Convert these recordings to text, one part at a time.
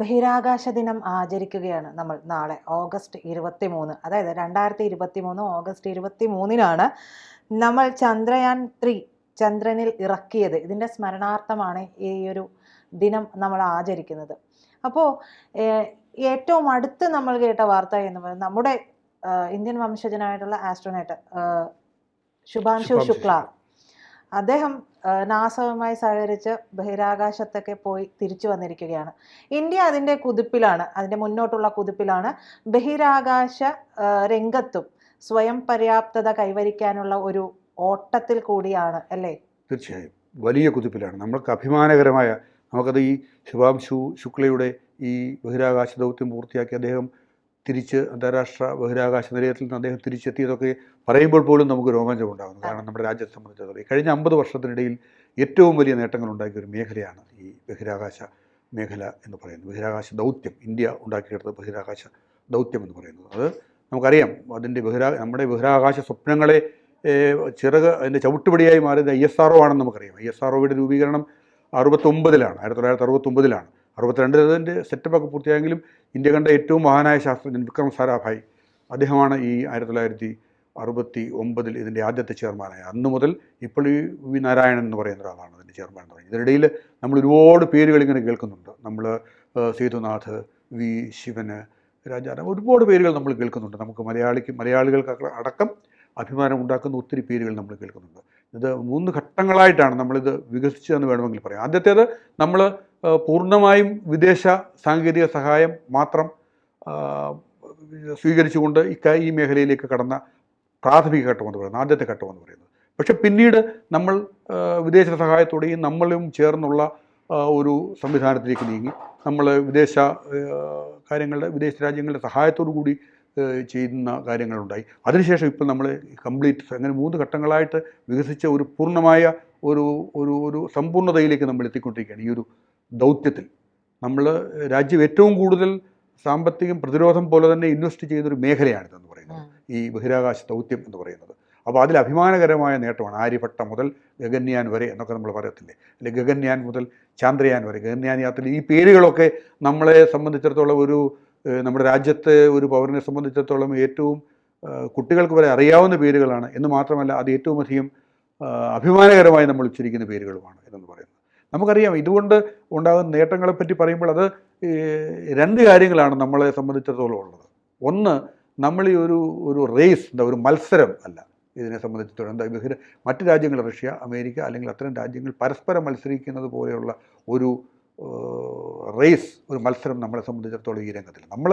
ബഹിരാകാശ ദിനം ആചരിക്കുകയാണ് നമ്മൾ നാളെ ഓഗസ്റ്റ് ഇരുപത്തി മൂന്ന് അതായത് രണ്ടായിരത്തി ഇരുപത്തി മൂന്ന് ഓഗസ്റ്റ് ഇരുപത്തി മൂന്നിനാണ് നമ്മൾ ചന്ദ്രയാൻ ത്രീ ചന്ദ്രനിൽ ഇറക്കിയത്. ഇതിന്റെ സ്മരണാർത്ഥമാണ് ഈ ഒരു ദിനം നമ്മൾ ആചരിക്കുന്നത്. അപ്പോൾ ഏറ്റവും അടുത്ത് നമ്മൾ കേട്ട വാർത്ത എന്ന് പറയുന്നത് നമ്മുടെ ഇന്ത്യൻ വംശജനായിട്ടുള്ള ആസ്ട്രോനേറ്റ് ശുഭാംശു ശുക്ല. അദ്ദേഹം നാസവുമായി സഹകരിച്ച് ബഹിരാകാശത്തൊക്കെ പോയി തിരിച്ചു വന്നിരിക്കുകയാണ്. ഇന്ത്യ അതിന്റെ കുതിപ്പിലാണ് അതിന്റെ മുന്നോട്ടുള്ള കുതിപ്പിലാണ് ബഹിരാകാശ രംഗത്തും സ്വയം പര്യാപ്തത കൈവരിക്കാനുള്ള ഒരു ഓട്ടത്തിൽ കൂടിയാണ് അല്ലേ? തീർച്ചയായും. വലിയ കുതിപ്പിലാണ്. നമ്മൾക്ക് അഭിമാനകരമായ നമുക്കത് ഈ ശുഭാംശു ശുക്ലയുടെ ഈ ബഹിരാകാശ ദൗത്യം പൂർത്തിയാക്കി അദ്ദേഹം തിരിച്ച് അന്താരാഷ്ട്ര ബഹിരാകാശ നിലയത്തിൽ നിന്ന് അദ്ദേഹം തിരിച്ചെത്തിയതൊക്കെ പറയുമ്പോൾ പോലും നമുക്ക് രോമാഞ്ചം ഉണ്ടാകുന്നു കാരണം നമ്മുടെ രാജ്യത്തെ സംബന്ധിച്ചിടത്തോളം കഴിഞ്ഞ അമ്പത് വർഷത്തിനിടയിൽ ഏറ്റവും വലിയ നേട്ടങ്ങൾ ഉണ്ടാക്കിയ ഒരു മേഖലയാണ് ഈ ബഹിരാകാശ മേഖല എന്ന് പറയുന്നത്. ബഹിരാകാശ ദൗത്യം ഇന്ത്യ ഉണ്ടാക്കിയെടുത്ത ബഹിരാകാശ ദൗത്യം എന്ന് പറയുന്നത്. അത് നമുക്കറിയാം അതിന്റെ ബഹിരാ നമ്മുടെ ബഹിരാകാശ സ്വപ്നങ്ങളെ ചെറുക അതിന്റെ ചവിട്ടുപടിയായി മാറിയത് ഐ എസ് ആർ ആണെന്ന് നമുക്കറിയാം. ഐ എസ് ആർ രൂപീകരണം അറുപത്തൊമ്പതിലാണ് ആയിരത്തി തൊള്ളായിരത്തി അറുപത്തൊമ്പതിലാണ്. അറുപത്തിരണ്ടിൽ അതിന്റെ സെറ്റപ്പൊക്കെ പൂർത്തിയായെങ്കിലും ഇന്ത്യ കണ്ട ഏറ്റവും മഹാനായ ശാസ്ത്രജ്ഞൻ വിക്രം സാരാഭായ് അദ്ദേഹമാണ് ഈ ആയിരത്തി തൊള്ളായിരത്തി അറുപത്തി ഒമ്പതിൽ ഇതിന്റെ ആദ്യത്തെ ചെയർമാനായ. അന്ന് മുതൽ ഇപ്പോൾ ഈ വി നാരായണൻ എന്ന് പറയുന്ന ഒരാളാണ് അതിന്റെ ചെയർമാൻ എന്ന് പറയുന്നത്. ഇതിനിടയിൽ നമ്മൾ ഒരുപാട് പേരുകൾ ഇങ്ങനെ കേൾക്കുന്നുണ്ട്. നമ്മൾ സേതുനാഥ് വി ശിവന് രാജാറാം ഒരുപാട് പേരുകൾ നമ്മൾ കേൾക്കുന്നുണ്ട്. നമുക്ക് മലയാളിക്ക് മലയാളികൾക്ക് അടക്കം അഭിമാനം ഉണ്ടാക്കുന്ന ഒത്തിരി പേരുകൾ നമ്മൾ കേൾക്കുന്നുണ്ട്. ഇത് മൂന്ന് ഘട്ടങ്ങളായിട്ടാണ് നമ്മളിത് വികസിച്ചതെന്ന് വേണമെങ്കിൽ പറയാം. ആദ്യത്തേത് നമ്മൾ പൂർണമായും വിദേശ സാങ്കേതിക സഹായം മാത്രം സ്വീകരിച്ചുകൊണ്ട് ഇക്ക ഈ മേഖലയിലേക്ക് കടന്ന പ്രാഥമിക ഘട്ടമെന്ന് പറയുന്നത് ആദ്യത്തെ ഘട്ടമെന്ന് പറയുന്നത്. പക്ഷെ പിന്നീട് നമ്മൾ വിദേശ സഹായത്തോടെയും നമ്മളും ചേർന്നുള്ള ഒരു സംവിധാനത്തിലേക്ക് നീങ്ങി. നമ്മൾ വിദേശ കാര്യങ്ങളുടെ വിദേശ രാജ്യങ്ങളുടെ സഹായത്തോടു കൂടി ചെയ്യുന്ന കാര്യങ്ങളുണ്ടായി. അതിനുശേഷം ഇപ്പോൾ നമ്മൾ കംപ്ലീറ്റ് അങ്ങനെ മൂന്ന് ഘട്ടങ്ങളായിട്ട് വികസിച്ച ഒരു പൂർണമായ ഒരു ഒരു ഒരു സമ്പൂർണതയിലേക്ക് നമ്മൾ എത്തിക്കൊണ്ടിരിക്കുകയാണ്. ഈ ഒരു ദൗത്യത്തിൽ. നമ്മൾ രാജ്യം ഏറ്റവും കൂടുതൽ സാമ്പത്തികം പ്രതിരോധം പോലെ തന്നെ ഇൻവെസ്റ്റ് ചെയ്യുന്നൊരു മേഖലയാണിതെന്ന് പറയുന്നത്. ഈ ബഹിരാകാശ ദൗത്യം എന്ന് പറയുന്നത്. അപ്പോൾ അതിൽ അഭിമാനകരമായ നേട്ടമാണ് ആര്യഭട്ട മുതൽ ഗഗൻയാൻ വരെ എന്നൊക്കെ നമ്മൾ പറയത്തില്ലേ? അല്ലെങ്കിൽ ഗഗൻയാൻ മുതൽ ചാന്ദ്രയാൻ വരെ. ഗഗൻയാൻ യാത്ര ഈ പേരുകളൊക്കെ നമ്മളെ സംബന്ധിച്ചിടത്തോളം ഒരു നമ്മുടെ രാജ്യത്തെ ഒരു പൗരനെ സംബന്ധിച്ചിടത്തോളം ഏറ്റവും കുട്ടികൾക്ക് വരെ അറിയാവുന്ന പേരുകളാണ്. എന്ന് മാത്രമല്ല അത് ഏറ്റവും അധികം അഭിമാനകരമായി നമ്മൾ ഉച്ചരിക്കുന്ന പേരുകളുമാണ് എന്നു പറയുന്നത്. നമുക്കറിയാം ഇതുകൊണ്ട് ഉണ്ടാകുന്ന നേട്ടങ്ങളെപ്പറ്റി പറയുമ്പോൾ അത് രണ്ട് കാര്യങ്ങളാണ് നമ്മളെ സംബന്ധിച്ചിടത്തോളം ഉള്ളത്. ഒന്ന് നമ്മൾ ഈ ഒരു ഒരു റേസ് എന്താ ഒരു മത്സരം അല്ല ഇതിനെ സംബന്ധിച്ചിടത്തോളം. എന്താ ബഹിര മറ്റ് രാജ്യങ്ങൾ റഷ്യ അമേരിക്ക അല്ലെങ്കിൽ അത്തരം രാജ്യങ്ങൾ പരസ്പരം മത്സരിക്കുന്നത് പോലെയുള്ള ഒരു റേസ് ഒരു മത്സരം നമ്മളെ സംബന്ധിച്ചിടത്തോളം ഈ രംഗത്തിൽ നമ്മൾ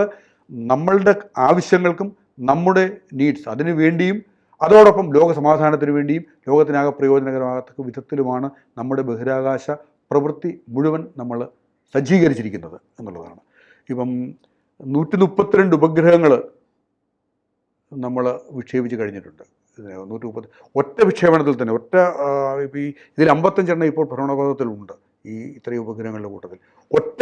നമ്മളുടെ ആവശ്യങ്ങൾക്കും നമ്മുടെ നീഡ്സ് അതിനു വേണ്ടിയും അതോടൊപ്പം ലോക സമാധാനത്തിനു വേണ്ടിയും ലോകത്തിനാകെ പ്രയോജനകരമാകത്തക്ക വിധത്തിലുമാണ് നമ്മുടെ ബഹിരാകാശ പ്രവൃത്തി മുഴുവൻ നമ്മൾ സജ്ജീകരിച്ചിരിക്കുന്നത് എന്നുള്ളതാണ്. ഇപ്പം നൂറ്റി മുപ്പത്തിരണ്ട് ഉപഗ്രഹങ്ങൾ നമ്മൾ വിക്ഷേപിച്ച് കഴിഞ്ഞിട്ടുണ്ട്. നൂറ്റി മുപ്പത് ഒറ്റ വിക്ഷേപണത്തിൽ തന്നെ ഒറ്റ ഈ ഇതിൽ അമ്പത്തഞ്ചെണ്ണം ഇപ്പോൾ ഭ്രമണപഥത്തിലുണ്ട് ഈ ഇത്രയും ഉപഗ്രഹങ്ങളുടെ കൂട്ടത്തിൽ. ഒറ്റ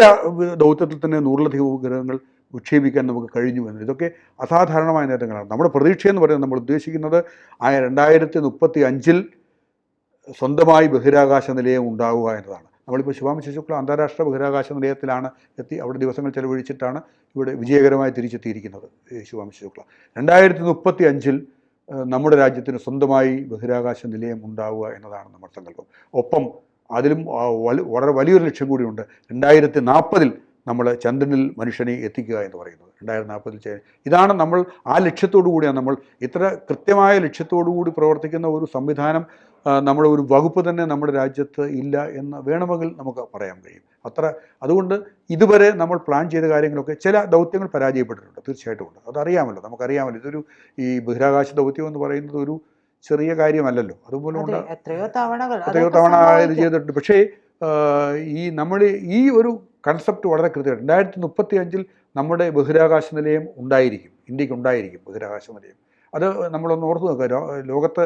ദൗത്യത്തിൽ തന്നെ നൂറിലധികം ഉപഗ്രഹങ്ങൾ വിക്ഷേപിക്കാൻ നമുക്ക് കഴിഞ്ഞു എന്ന്. ഇതൊക്കെ അസാധാരണമായ നേട്ടങ്ങളാണ്. നമ്മുടെ പ്രതീക്ഷയെന്ന് പറയുന്നത് നമ്മൾ ഉദ്ദേശിക്കുന്നത് ആ രണ്ടായിരത്തി മുപ്പത്തി അഞ്ചിൽ സ്വന്തമായി ബഹിരാകാശ നിലയം ഉണ്ടാവുക എന്നതാണ്. നമ്മളിപ്പോൾ ശുഭാംശ ശുക്ല അന്താരാഷ്ട്ര ബഹിരാകാശ നിലയത്തിലാണ് എത്തി അവിടെ ദിവസങ്ങൾ ചെലവഴിച്ചിട്ടാണ് ഇവിടെ വിജയകരമായി തിരിച്ചെത്തിയിരിക്കുന്നത് ഈ ശിവാംശ ശുക്ല. രണ്ടായിരത്തി മുപ്പത്തി അഞ്ചിൽ നമ്മുടെ രാജ്യത്തിന് സ്വന്തമായി ബഹിരാകാശ നിലയം ഉണ്ടാവുക എന്നതാണ് നമ്മുടെ സങ്കല്പം. ഒപ്പം അതിലും വളരെ വലിയൊരു ലക്ഷ്യം കൂടിയുണ്ട്. രണ്ടായിരത്തി നാൽപ്പതിൽ നമ്മൾ ചന്ദ്രനിൽ മനുഷ്യനെ എത്തിക്കുക എന്ന് പറയുന്നത്. രണ്ടായിരത്തി നാൽപ്പതിൽ ഇതാണ് നമ്മൾ ആ ലക്ഷ്യത്തോടു കൂടിയാണ് നമ്മൾ ഇത്ര കൃത്യമായ ലക്ഷ്യത്തോടു കൂടി പ്രവർത്തിക്കുന്ന ഒരു സംവിധാനം നമ്മൾ നമ്മുടെ ഒരു വകുപ്പ് തന്നെ നമ്മുടെ രാജ്യത്ത് ഇല്ല എന്ന് വേണമെങ്കിൽ നമുക്ക് പറയാൻ കഴിയും. അത്ര അതുകൊണ്ട് ഇതുവരെ നമ്മൾ പ്ലാൻ ചെയ്ത കാര്യങ്ങളൊക്കെ ചില ദൗത്യങ്ങൾ പരാജയപ്പെട്ടിട്ടുണ്ട് തീർച്ചയായിട്ടും ഉണ്ട്. അതറിയാമല്ലോ നമുക്കറിയാമല്ലോ. ഇതൊരു ഈ ബഹിരാകാശ ദൗത്യം എന്ന് പറയുന്നത് ഒരു ചെറിയ കാര്യമല്ലല്ലോ. അതുപോലെ എത്രയോ തവണ ഇത് ചെയ്തിട്ടുണ്ട്. പക്ഷേ ഈ നമ്മൾ ഈ ഒരു കൺസെപ്റ്റ് വളരെ കൃത്യമായിട്ട്. രണ്ടായിരത്തി മുപ്പത്തി അഞ്ചിൽ നമ്മുടെ ബഹിരാകാശ നിലയം ഉണ്ടായിരിക്കും. ഇന്ത്യയ്ക്ക് ഉണ്ടായിരിക്കും ബഹിരാകാശ നിലയം. അത് നമ്മളൊന്ന് ഓർത്ത് നോക്കുക. ലോകത്ത്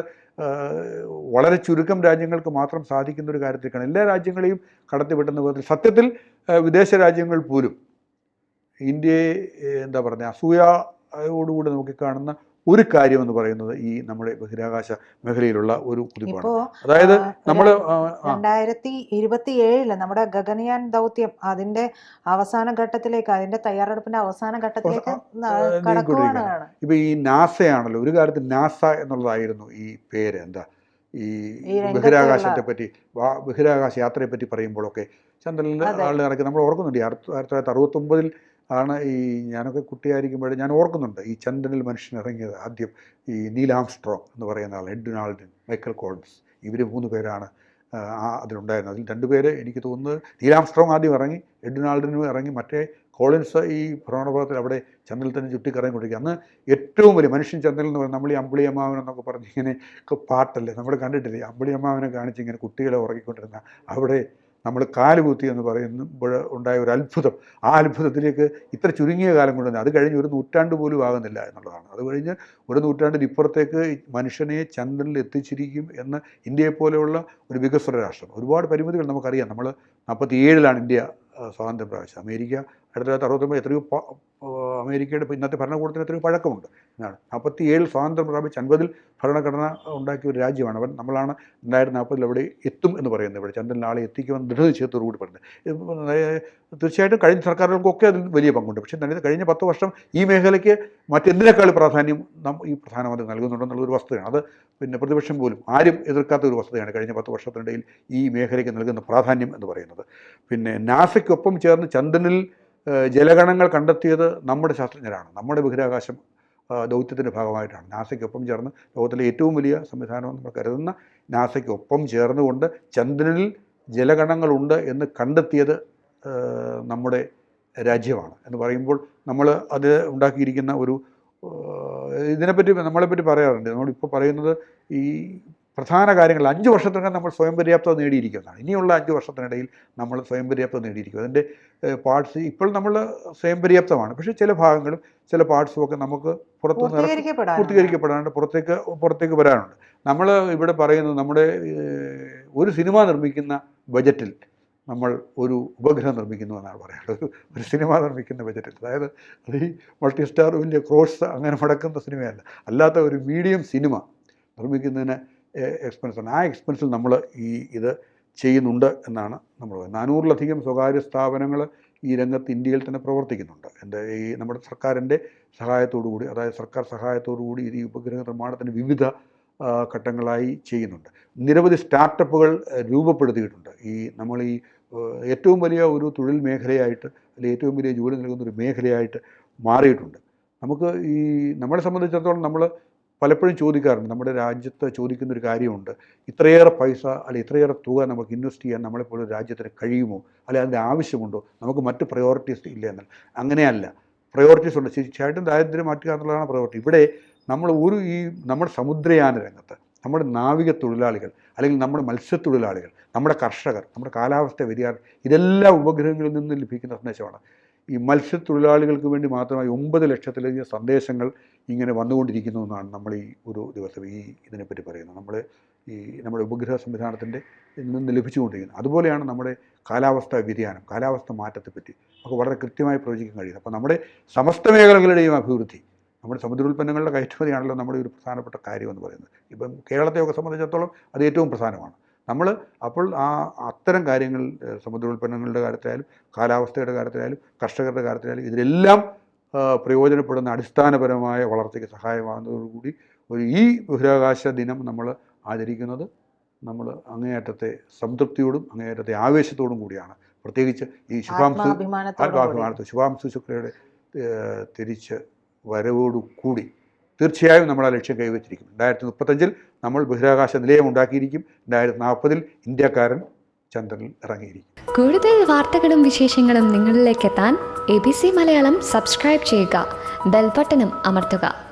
വളരെ ചുരുക്കം രാജ്യങ്ങൾക്ക് മാത്രം സാധിക്കുന്ന ഒരു കാര്യത്തിലേക്കാണ്. എല്ലാ രാജ്യങ്ങളെയും കടത്തിവിട്ടുന്ന വിധത്തിൽ സത്യത്തിൽ വിദേശ രാജ്യങ്ങൾ പോലും ഇന്ത്യയെ എന്താ പറയുക അസൂയയോടുകൂടി നോക്കിക്കാണുന്ന ഒരു കാര്യം എന്ന് പറയുന്നത് ഈ നമ്മുടെ ബഹിരാകാശ മേഖലയിലുള്ള ഒരു കുതിപ്പാണ്. അതായത് നമ്മൾ രണ്ടായിരത്തി ഇരുപത്തി ഏഴിൽ നമ്മുടെ ഗഗനയാൻ ദൗത്യം അതിന്റെ അവസാന ഘട്ടത്തിലേക്ക് അതിന്റെ തയ്യാറെടുപ്പിന്റെ അവസാന ഘട്ടത്തിലേക്ക് ഇപ്പൊ ഈ നാസയാണല്ലോ ഒരു കാലത്ത് നാസ എന്നുള്ളതായിരുന്നു ഈ പേര് എന്താ? ഈ ബഹിരാകാശത്തെ പറ്റി ബഹിരാകാശ യാത്രയെ പറ്റി പറയുമ്പോഴൊക്കെ ചന്ദ്രനിൽ ആൾ ഇറക്കി. നമ്മൾ ഓർക്കുന്നുണ്ട് ആയിരത്തി തൊള്ളായിരത്തി അറുപത്തൊമ്പതിൽ ആണ് ഈ ഞാനൊക്കെ കുട്ടിയായിരിക്കുമ്പോൾ ഞാൻ ഓർക്കുന്നുണ്ട് ഈ ചന്ദ്രനിൽ മനുഷ്യൻ ഇറങ്ങിയത് ആദ്യം ഈ നീൽ ആംസ്ട്രോങ് എന്ന് പറയുന്ന ആൾ എഡ്വിനാൾഡിൻ മൈക്കൽ കോൾസ് ഇവർ മൂന്ന് പേരാണ് അതിലുണ്ടായിരുന്നത്. അതിൽ രണ്ടുപേര് എനിക്ക് തോന്നുന്നത് നീൽ ആംസ്ട്രോങ് ആദ്യം ഇറങ്ങി എഡ്വിനാൾഡിനും ഇറങ്ങി മറ്റേ കോളിൻസ് ഈ ഭ്രമണപഥത്തിൽ അവിടെ ചന്ദ്രനിൽ തന്നെ ചുറ്റിക്കറങ്ങിക്കൊണ്ടിരിക്കുക അന്ന് ഏറ്റവും വലിയ മനുഷ്യൻ ചന്ദ്രനിൽ എന്ന് പറയുന്നത് നമ്മൾ ഈ അമ്പിളി അമ്മാവൻ എന്നൊക്കെ പറഞ്ഞ് ഇങ്ങനെ പാട്ടല്ലേ? നമ്മൾ കണ്ടിട്ടില്ലേ? അമ്പിളി അമ്മാവനെ കാണിച്ച് ഇങ്ങനെ കുട്ടികളെ ഉറങ്ങിക്കൊണ്ടിരുന്ന അവിടെ നമ്മൾ കാലുകുത്തി എന്ന് പറയുമ്പോൾ ഉണ്ടായ ഒരു അത്ഭുതം. ആ അത്ഭുതത്തിലേക്ക് ഇത്ര ചുരുങ്ങിയ കാലം കൊണ്ട് അത് കഴിഞ്ഞ് ഒരു നൂറ്റാണ്ട് പോലും ആകുന്നില്ല എന്നുള്ളതാണ്. അത് കഴിഞ്ഞ് ഒരു നൂറ്റാണ്ടിന് ഇപ്പുറത്തേക്ക് മനുഷ്യനെ ചന്ദ്രനിൽ എത്തിച്ചിരിക്കും എന്ന് ഇന്ത്യയെ പോലെയുള്ള ഒരു വികസ്വര രാഷ്ട്രം. ഒരുപാട് പരിമിതികൾ നമുക്കറിയാം. നമ്മൾ നാൽപ്പത്തി ഏഴിലാണ് ഇന്ത്യ സ്വാതന്ത്ര്യം പ്രാപിച്ചത്. അമേരിക്ക ആയിരത്തി തൊള്ളായിരത്തി അറുപത്തൊമ്പത് എത്രയോ അമേരിക്കയുടെ ഇന്നത്തെ ഭരണകൂടത്തിന് എത്രയോ പഴക്കമുണ്ട്. എന്നാണ്. നാൽപ്പത്തി ഏഴിൽ സ്വാതന്ത്ര്യം പ്രാപിച്ച് അൻപതിൽ ഭരണഘടന ഉണ്ടാക്കിയ ഒരു രാജ്യമാണ് അവൻ. നമ്മളാണ് രണ്ടായിരത്തി നാൽപ്പതിൽ അവിടെ എത്തും എന്ന് പറയുന്നത് ഇവിടെ. ചന്ദ്രനിൽ ആളെ എത്തിക്കുമെന്ന് ദൃഢനിശ്ചയത്തോടുകൂടി പറയുന്നത് തീർച്ചയായിട്ടും കഴിഞ്ഞ സർക്കാരുകൾക്കൊക്കെ അതിൽ വലിയ പങ്കുണ്ട്. പക്ഷേ തന്നെ കഴിഞ്ഞ പത്ത് വർഷം ഈ മേഖലയ്ക്ക് മറ്റെന്തിനേക്കാൾ പ്രാധാന്യം നാം ഈ പ്രധാനമന്ത്രി നൽകുന്നുണ്ടെന്നുള്ള ഒരു വസ്തുതയാണ്. അത് പിന്നെ പ്രതിപക്ഷം പോലും ആരും എതിർക്കാത്ത ഒരു വസ്തുതയാണ് കഴിഞ്ഞ പത്ത് വർഷത്തിനിടയിൽ ഈ മേഖലയ്ക്ക് നൽകുന്ന പ്രാധാന്യം എന്ന് പറയുന്നത്. പിന്നെ നാസയ്ക്കൊപ്പം ചേർന്ന് ചന്ദ്രനിൽ ജലഗണങ്ങൾ കണ്ടെത്തിയത് നമ്മുടെ ശാസ്ത്രജ്ഞരാണ്. നമ്മുടെ ബഹിരാകാശം ദൗത്യത്തിന്റെ ഭാഗമായിട്ടാണ്. നാസയ്ക്കൊപ്പം ചേർന്ന് ലോകത്തിലെ ഏറ്റവും വലിയ സംവിധാനം നമ്മൾ കരുതുന്ന നാസയ്ക്കൊപ്പം ചേർന്നുകൊണ്ട് ചന്ദ്രനിൽ ജലഗണങ്ങളുണ്ട് എന്ന് കണ്ടെത്തിയത് നമ്മുടെ രാജ്യമാണ് എന്ന് പറയുമ്പോൾ നമ്മൾ അത് ഉണ്ടാക്കിയിരിക്കുന്ന ഒരു ഇതിനെപ്പറ്റി നമ്മളെപ്പറ്റി പറയാറുണ്ട്. നമ്മളിപ്പോൾ പറയുന്നത് ഈ പ്രധാന കാര്യങ്ങൾ അഞ്ച് വർഷത്തിനകം നമ്മൾ സ്വയം പര്യാപ്തത നേടിയിരിക്കുന്നതാണ്. ഇനിയുള്ള അഞ്ച് വർഷത്തിനിടയിൽ നമ്മൾ സ്വയം പര്യാപ്തത നേടിയിരിക്കും അതിന്റെ പാർട്സ് ഇപ്പോൾ നമ്മൾ സ്വയം പര്യാപ്തമാണ്. പക്ഷേ ചില ഭാഗങ്ങളും ചില പാർട്സും ഒക്കെ നമുക്ക് പുറത്തുനിന്ന് പൂർത്തീകരിക്കപ്പെടാനുണ്ട്. പുറത്തേക്ക് പുറത്തേക്ക് വരാനുണ്ട്. നമ്മൾ ഇവിടെ പറയുന്നത് നമ്മുടെ ഒരു സിനിമ നിർമ്മിക്കുന്ന ബജറ്റിൽ നമ്മൾ ഒരു ഉപഗ്രഹം നിർമ്മിക്കുന്നു എന്നാണ് പറയുന്നത്. ഒരു ഒരു സിനിമ നിർമ്മിക്കുന്ന ബജറ്റിൽ. അതായത് അത് ഈ മൾട്ടി സ്റ്റാർ വലിയ ക്രോസ് അങ്ങനെ മുടക്കുന്ന സിനിമയല്ല. അല്ലാത്ത ഒരു മീഡിയം സിനിമ നിർമ്മിക്കുന്നതിന് എക്സ്പെൻസ് ആണ്. ആ എക്സ്പെൻസിൽ നമ്മൾ ഈ ഇത് ചെയ്യുന്നുണ്ട് എന്നാണ് നമ്മൾ നാനൂറിലധികം സ്വകാര്യ സ്ഥാപനങ്ങൾ ഈ രംഗത്ത് ഇന്ത്യയിൽ തന്നെ പ്രവർത്തിക്കുന്നുണ്ട്. എന്റെ ഈ നമ്മുടെ സർക്കാരിന്റെ കൂടി അതായത് സർക്കാർ കൂടി ഈ ഉപഗ്രഹ നിർമ്മാണത്തിന് വിവിധ ഘട്ടങ്ങളായി ചെയ്യുന്നുണ്ട്. നിരവധി സ്റ്റാർട്ടപ്പുകൾ രൂപപ്പെടുത്തിയിട്ടുണ്ട്. ഈ നമ്മൾ ഈ ഏറ്റവും വലിയ ഒരു തൊഴിൽ മേഖലയായിട്ട് അല്ലെങ്കിൽ ഏറ്റവും വലിയ ജോലി നൽകുന്ന ഒരു മേഖലയായിട്ട് മാറിയിട്ടുണ്ട്. നമുക്ക് ഈ നമ്മളെ സംബന്ധിച്ചിടത്തോളം നമ്മൾ പലപ്പോഴും ചോദിക്കാറുണ്ട് നമ്മുടെ രാജ്യത്ത് ചോദിക്കുന്ന ഒരു കാര്യമുണ്ട്. ഇത്രയേറെ പൈസ അല്ലെങ്കിൽ ഇത്രയേറെ തുക നമുക്ക് ഇൻവെസ്റ്റ് ചെയ്യാൻ നമ്മളെപ്പോലെ രാജ്യത്തിന് കഴിയുമോ? അല്ലെങ്കിൽ അതിന്റെ ആവശ്യമുണ്ടോ? നമുക്ക് മറ്റ് പ്രയോറിറ്റീസ് ഇല്ല എന്നാൽ അങ്ങനെയല്ല. പ്രയോറിറ്റീസ് ഉണ്ട്. തീർച്ചയായിട്ടും ദാരിദ്ര്യം മാറ്റുക എന്നുള്ളതാണ് പ്രയോറിറ്റി ഇവിടെ നമ്മൾ ഒരു ഈ നമ്മുടെ സമുദ്രയാന രംഗത്ത് നമ്മുടെ നാവിക തൊഴിലാളികൾ അല്ലെങ്കിൽ നമ്മുടെ മത്സ്യത്തൊഴിലാളികൾ നമ്മുടെ കർഷകർ നമ്മുടെ കാലാവസ്ഥ വ്യതിയാനം ഇതെല്ലാം ഉപഗ്രഹങ്ങളിൽ നിന്ന് ലഭിക്കുന്ന സന്ദേശമാണ്. ഈ മത്സ്യത്തൊഴിലാളികൾക്ക് വേണ്ടി മാത്രമായി ഒമ്പത് ലക്ഷത്തിലധികം സന്ദേശങ്ങൾ ഇങ്ങനെ വന്നുകൊണ്ടിരിക്കുന്നു എന്നാണ് നമ്മൾ ഈ ഒരു ദിവസം ഈ ഇതിനെപ്പറ്റി പറയുന്നത്. നമ്മൾ ഈ നമ്മുടെ ഉപഗ്രഹ സംവിധാനത്തിന്റെ നിന്ന് ലഭിച്ചുകൊണ്ടിരിക്കുന്നത് അതുപോലെയാണ് നമ്മുടെ കാലാവസ്ഥാ വ്യതിയാനം കാലാവസ്ഥ മാറ്റത്തെപ്പറ്റി നമുക്ക് വളരെ കൃത്യമായി പ്രവചിക്കാൻ കഴിയുന്നത് അപ്പോൾ നമ്മുടെ സമസ്ത മേഖലകളുടെയും അഭിവൃദ്ധി നമ്മുടെ സമുദ്രോൽപ്പന്നങ്ങളുടെ കയറ്റുമതിയാണല്ലോ നമ്മുടെ ഒരു പ്രധാനപ്പെട്ട കാര്യമെന്ന് പറയുന്നത്. ഇപ്പം കേരളത്തെയൊക്കെ സംബന്ധിച്ചിടത്തോളം അത് ഏറ്റവും പ്രധാനമാണ്. നമ്മൾ അപ്പോൾ ആ അത്തരം കാര്യങ്ങൾ സമുദ്ര സമുദ്രോൽപ്പന്നങ്ങളുടെ കാര്യത്തിലായാലും കാലാവസ്ഥയുടെ കാര്യത്തിലായാലും കർഷകരുടെ കാര്യത്തിലായാലും ഇതിലെല്ലാം പ്രയോജനപ്പെടുന്ന അടിസ്ഥാനപരമായ വളർച്ചയ്ക്ക് സഹായമാകുന്നതോടുകൂടി ഒരു ഈ ബഹിരാകാശ ദിനം നമ്മൾ ആചരിക്കുന്നത് നമ്മൾ അങ്ങേയറ്റത്തെ സംതൃപ്തിയോടും അങ്ങേയറ്റത്തെ ആവേശത്തോടും കൂടിയാണ്. പ്രത്യേകിച്ച് ഈ ശുഭാംശു ആത്മാഭിമാനത്തെ ശുഭാംശു ശുക്ലയുടെ ഏഹ്, തിരിച്ച് വരവോടുകൂടി തീർച്ചയായും നമ്മൾ ആ ലക്ഷ്യം കൈവച്ചിരിക്കും രണ്ടായിരത്തി മുപ്പത്തഞ്ചിൽ നമ്മൾ ബഹിരാകാശ നിലയം ഉണ്ടാക്കിയിരിക്കും. രണ്ടായിരത്തി നാൽപ്പതിൽ ഇന്ത്യക്കാരൻ ചന്ദ്രനിൽ ഇറങ്ങിയിരിക്കും. കൂടുതൽ വാർത്തകളും വിശേഷങ്ങളും നിങ്ങളിലേക്ക് എത്താൻ A B C Malayalam subscribe ചെയ്യുക. ബെൽബട്ടനും അമർത്തുക.